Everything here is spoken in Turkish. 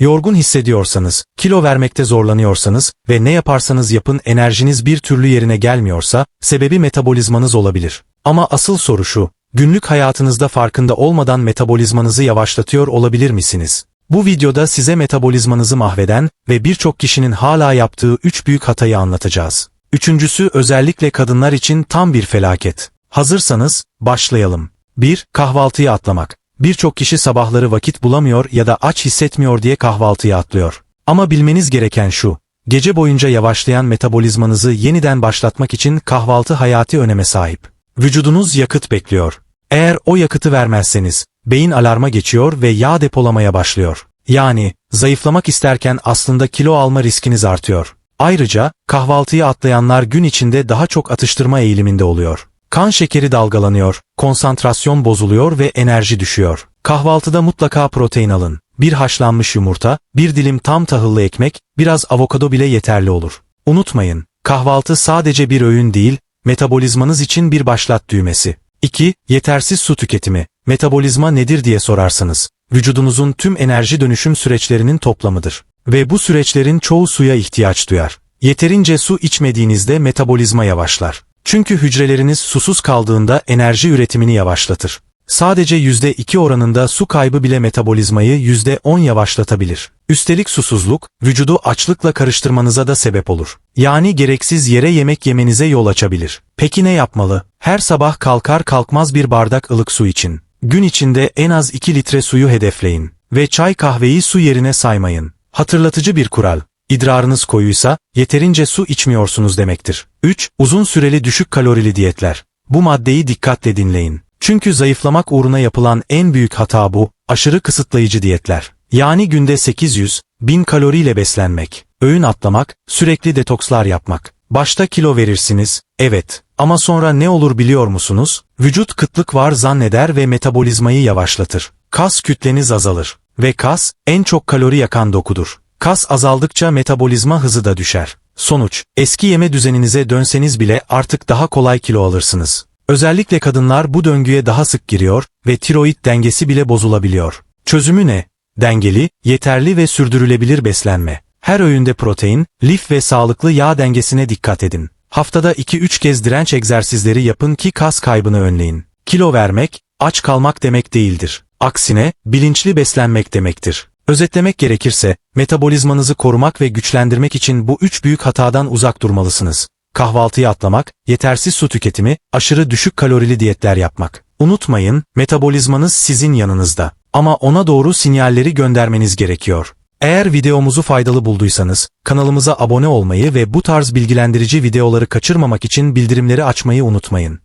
Yorgun hissediyorsanız, kilo vermekte zorlanıyorsanız ve ne yaparsanız yapın enerjiniz bir türlü yerine gelmiyorsa, sebebi metabolizmanız olabilir. Ama asıl soru şu, günlük hayatınızda farkında olmadan metabolizmanızı yavaşlatıyor olabilir misiniz? Bu videoda size metabolizmanızı mahveden ve birçok kişinin hala yaptığı üç büyük hatayı anlatacağız. Üçüncüsü özellikle kadınlar için tam bir felaket. Hazırsanız, başlayalım. 1. Kahvaltıyı atlamak. Birçok kişi sabahları vakit bulamıyor ya da aç hissetmiyor diye kahvaltıyı atlıyor. Ama bilmeniz gereken şu, gece boyunca yavaşlayan metabolizmanızı yeniden başlatmak için kahvaltı hayati öneme sahip. Vücudunuz yakıt bekliyor. Eğer o yakıtı vermezseniz, beyin alarma geçiyor ve yağ depolamaya başlıyor. Yani, zayıflamak isterken aslında kilo alma riskiniz artıyor. Ayrıca, kahvaltıyı atlayanlar gün içinde daha çok atıştırma eğiliminde oluyor. Kan şekeri dalgalanıyor, konsantrasyon bozuluyor ve enerji düşüyor. Kahvaltıda mutlaka protein alın. Bir haşlanmış yumurta, bir dilim tam tahıllı ekmek, biraz avokado bile yeterli olur. Unutmayın, kahvaltı sadece bir öğün değil, metabolizmanız için bir başlat düğmesi. 2. Yetersiz su tüketimi. Metabolizma nedir diye sorarsanız, vücudunuzun tüm enerji dönüşüm süreçlerinin toplamıdır. Ve bu süreçlerin çoğu suya ihtiyaç duyar. Yeterince su içmediğinizde metabolizma yavaşlar. Çünkü hücreleriniz susuz kaldığında enerji üretimini yavaşlatır. Sadece %2 oranında su kaybı bile metabolizmayı %10 yavaşlatabilir. Üstelik susuzluk, vücudu açlıkla karıştırmanıza da sebep olur. Yani gereksiz yere yemek yemenize yol açabilir. Peki ne yapmalı? Her sabah kalkar kalkmaz bir bardak ılık su için. Gün içinde en az 2 litre suyu hedefleyin. Ve çay kahveyi su yerine saymayın. Hatırlatıcı bir kural. İdrarınız koyuysa, yeterince su içmiyorsunuz demektir. 3. Uzun süreli düşük kalorili diyetler. Bu maddeyi dikkatle dinleyin. Çünkü zayıflamak uğruna yapılan en büyük hata bu, aşırı kısıtlayıcı diyetler. Yani günde 800, 1000 kaloriyle beslenmek, öğün atlamak, sürekli detokslar yapmak. Başta kilo verirsiniz, evet. Ama sonra ne olur biliyor musunuz? Vücut kıtlık var zanneder ve metabolizmayı yavaşlatır. Kas kütleniz azalır. Ve kas, en çok kalori yakan dokudur. Kas azaldıkça metabolizma hızı da düşer. Sonuç, eski yeme düzeninize dönseniz bile artık daha kolay kilo alırsınız. Özellikle kadınlar bu döngüye daha sık giriyor ve tiroid dengesi bile bozulabiliyor. Çözümü ne? Dengeli, yeterli ve sürdürülebilir beslenme. Her öğünde protein, lif ve sağlıklı yağ dengesine dikkat edin. Haftada 2-3 kez direnç egzersizleri yapın ki kas kaybını önleyin. Kilo vermek, aç kalmak demek değildir. Aksine, bilinçli beslenmek demektir. Özetlemek gerekirse, metabolizmanızı korumak ve güçlendirmek için bu üç büyük hatadan uzak durmalısınız. Kahvaltıyı atlamak, yetersiz su tüketimi, aşırı düşük kalorili diyetler yapmak. Unutmayın, metabolizmanız sizin yanınızda. Ama ona doğru sinyalleri göndermeniz gerekiyor. Eğer videomuzu faydalı bulduysanız, kanalımıza abone olmayı ve bu tarz bilgilendirici videoları kaçırmamak için bildirimleri açmayı unutmayın.